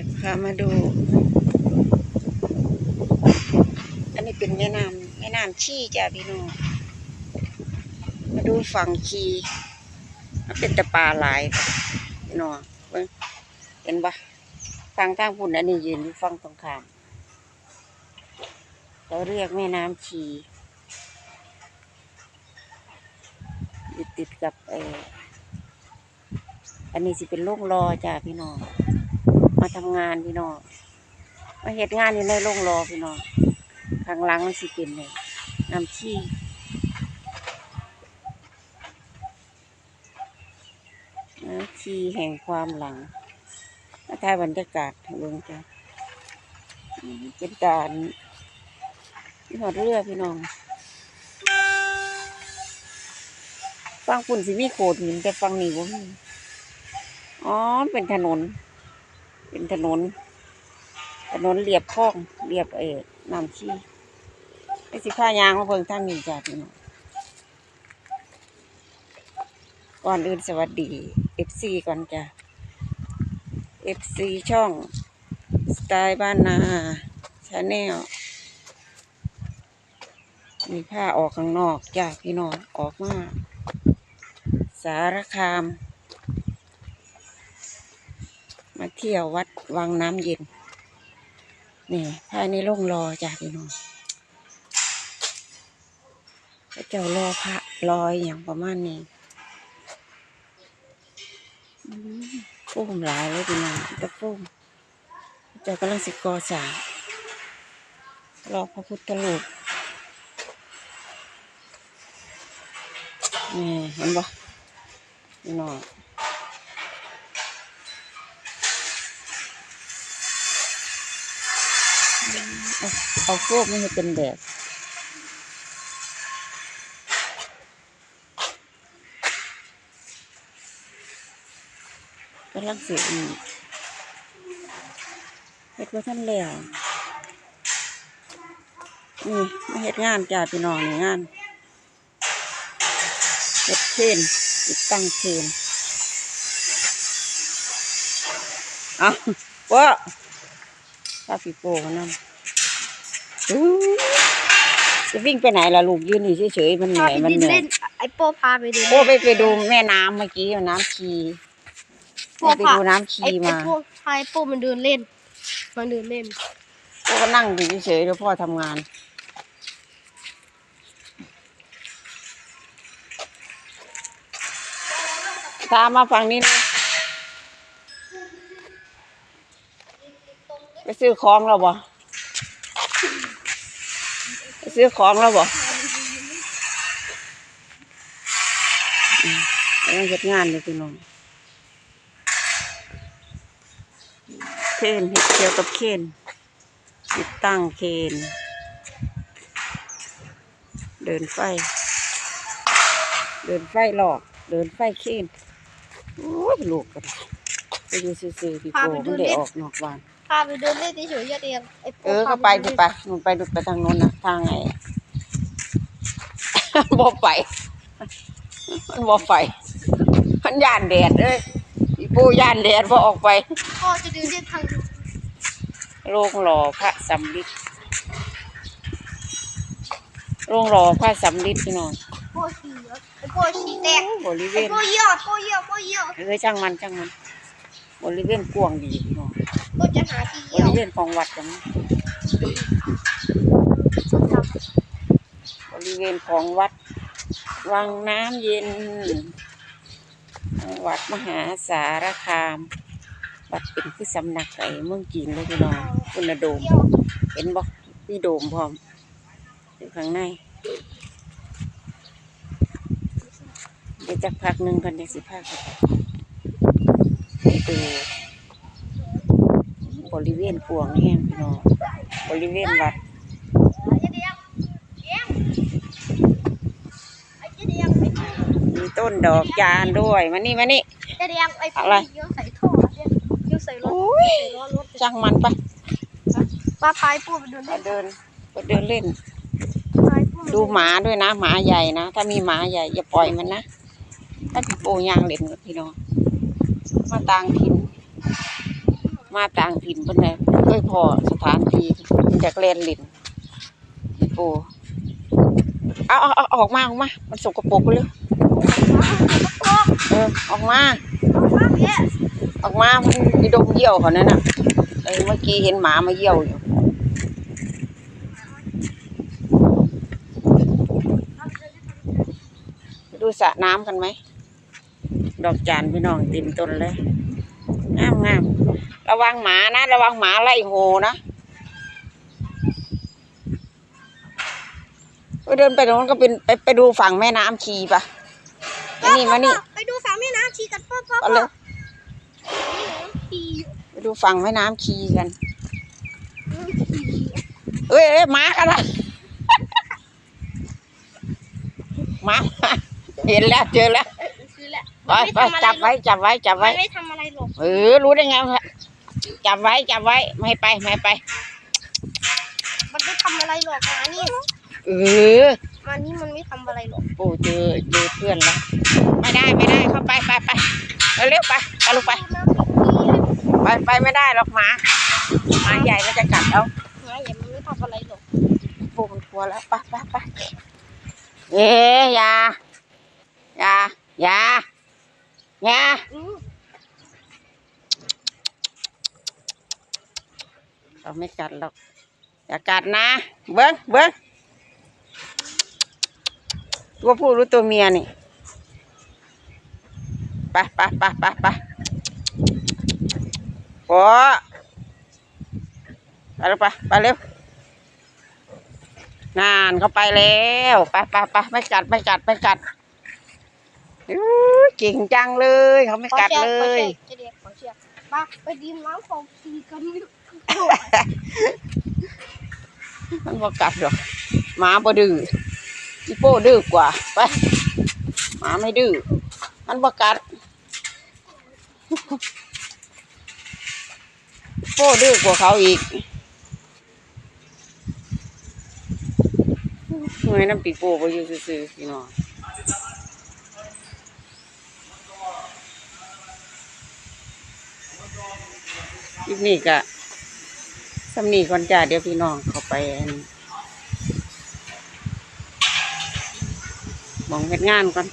จะพามาดู อันนี้เป็นแม่น้ำแม่น้ำชี่จ้ะพี่น้องมาดูฝั่งชีมันเป็นต่ปาหลายพี่น้องเห็นปะฟังทางพุ่นอันนี้ยืนอยู่ฝั่งตรงข้ามเราเรียกแม่น้ำชีติดกับเอออันนี้สิเป็นโรงรอจ้ะพี่น้อง มาทำงานพี่น้องมาเหตุงานอยู่ในโรงรอพี่น้องข้างหลังมันสิเป็นเลยน้ำชีน้ำชีแห่งความหลังมาถ่ายบรรยากาศให้เบิ่งจ้ะเป็นการที่หอดเรือพี่น้องฟังปุ่นสิมีโขดหินแต่ฟังนี่บ่มีอ๋อเป็นถนน เป็นถนน ถนนเรียบคลองเรียบเออน้ำชีไอ้สิผ้ายางมาเบิ่งทางนี้จ้ะพี่น้องก่อนอื่นสวัสดี FC ก่อนจ้ะ FC ช่องสไตล์บ้านนาชาแนลมีผ้าออกข้างนอกจ้ะพี่น้องออกมาสารคาม เที่ยววัดวังน้ำเย็นนี่ภายในโรงรอจ้ะพี่น้องพระเจ้ารอพระรอยอย่างประมาณนี้อืมฟูมหลายเลยพี่น้องตะฟูมพระเจ้ากำลังสิกอสางรอพระพุทธรูปนี่เห็นบ่พี่น้อง เอาโฟกไม่ให้เป็นแบบกำลังเสียอีกเฮ็ดว่าท่านแล้วนี่มาเฮ็ดงานจ้าพี่น้องนี่งานเฮ็ดเคนติดตั้งเคนเอาว่าป้าพี่โป้มานำอู้ จะวิ่งไปไหนล่ะลูกยืนอยู่เฉยๆมันเหพานื่อยไปมันดินเหนื่อยเล่นไอโป้พาไปดินโอ้ไปไปดูแม่น้ำเมื่อกี้น้ำชีไปดูน้ำชีไอไอมาโป้พาไอโป้มันเดินเล่น มันเดินเล่นโอ้ก็นั่งอยู่เฉยๆแล้วพ่อทำงาน ตามมาฝั่งนี้นะไปซื้อของแล้วบ่ไป ซื้อของแล้วบ่อืมกำลังเฮ็ดงานอยู่พี่น้องเคนเฮ็ดเกี่ยวกับเคนติดตั้งเคนเดินไฟ เดินไฟหลอก เดินไฟเคนโอ้ยลูกกันไปอยู่ซื่อๆพี่โป้มันได้ออกนอกบ้าน พาไปเดินเล่นเฉยๆอย่าเดียงไอโป้เออพาก็ไปเดิดินไปเล่นหนูไปดูไปทางโน้นนะทางไง บ่ไปมันบ่ไปมันย่านแดดเอ้ยพี่ปูย่านแดดบ่ออกไปพ่อจะเดินเล่นทางโรงหล่อพระสำริดโรงหล่อพระสำริดพี่น้องโป้ฉี่อะไอโป้ฉี่แตกบริเวไอณโป้เยี่ยวโป้เยี่ยวโป้เยี่ยวเอ้ยช่างมันช่างมันบริเวณกว้างดี พี่น้องโป้จะหาที่บเยี่ยวริเวณของวัดกันนะบริเวณของวัด วังน้ำเย็นวัดมหาสารคาม วัดเป็นคือสำนักไอ้เมืองจีนเลยพี่น้องคุณโดม เยี่ยวเห็นบ่มีโดมพร้อมอยู่ข้างในเดี๋ยวจักพักหนึ่งกันเดี๋ยวสิพาเข้าไปไปดู บริเวณกวงแห้งพี่น้องบริเวณวัดมีต้นดอกจานด้วยมานี่มานี่อะไรเยี่ยวใส่ท่อเนี่ยเยี่ยวใส่รถโอ้ยใส่รถช่างมันปะป้าพายป้ไปเดินไปเล่นเดินไปเดินเล่น ดูหมาด้วยนะหมาใหญ่นะถ้ามีหมาใหญ่อย่าปล่อยมันนะถ้าพี่โปยางเล่นกับพี่น้องมาต่างถิ่น มาต่างถิ่นเพิ่นน่ะเคยพอสถานที่จากแลนลินโอ้เอาเอาเอาออกมาออกมา มันสกปรกไปเลยเออออกมาออกมามันไปดมเยี่ยวเขานั่นน่ะเออเมื่อกี้เห็นหมามาเยี่ยวอยู่ดูสระน้ำกันไหม ดอกจานพี่น้องเต็มต้นเลย งามงาม ระวังหมานะ ระวังหมาไล่โหนะไปเดินไปตรงนั้นก็เป็นไปไปดูฝั่งแม่น้ำชีปะมานี่มานี่ไปดูฝั่งแม่น้ำชีกันพ่อพ่อเอาเลยชีไปดูฝั่งแม่น้ำชีกัน เอ้ยเอ้ยหมากันละหมามาเห็นแล้วเจอแล้วคือแหละไปไปจับไว้จับไว้จับมัไว้นไม่ทำอะไรหรอกเออรู้ได้ไงวะ จับไว้จับไว้ไม่ให้ไปไม่ให้ไป มันไม่ทำอะไรหรอกมานี่เออมานี่มันไม่ทำอะไรหรอกโอ้เจอเจอเพื่อนแล้วไม่ได้ไม่ได้เข้าไปไปไปเร็วๆไปไปลูกไปไปไปไม่ได้หรอกหมาหมาใหญ่ก็จะกัดเอามาอย่ามันไม่ทำอะไรหรอกโอ้มันกลัวแล้วไปไปไปเอ๊ยอยาอยาอยาอยา อืม เราไม่กัดหรอก อย่ากัดนะ เบิ้งเบิ้งตัวผู้หรือตัวเมียนี่ไปไปไปไปไปโอ้ไปเร็วไปไปเร็วงานเขาไปแล้วไปไปไปไม่กัดไม่กัดไม่กัดอู้เก่งจังเลย เขาไม่กัดเลย ขอเชือกขอเชือก จะเรียกขอเชือกมาไปดินน้ำของชีกันมันบ่กัดหรอกหมาบ่ดื้ออีโป้ดื้อกว่า ไปหมาไม่ดื้อมันบ่กัดโป้ดื้อกว่าเขาอีกเมื่อยน้ำปีโป้บ่อยู่ซื่อๆพี่น้อง คลิปนี้ก็สำนีก่อนจ้าเดี๋ยวพี่น้องเข้าไปอันหมองเห็นงานก่อน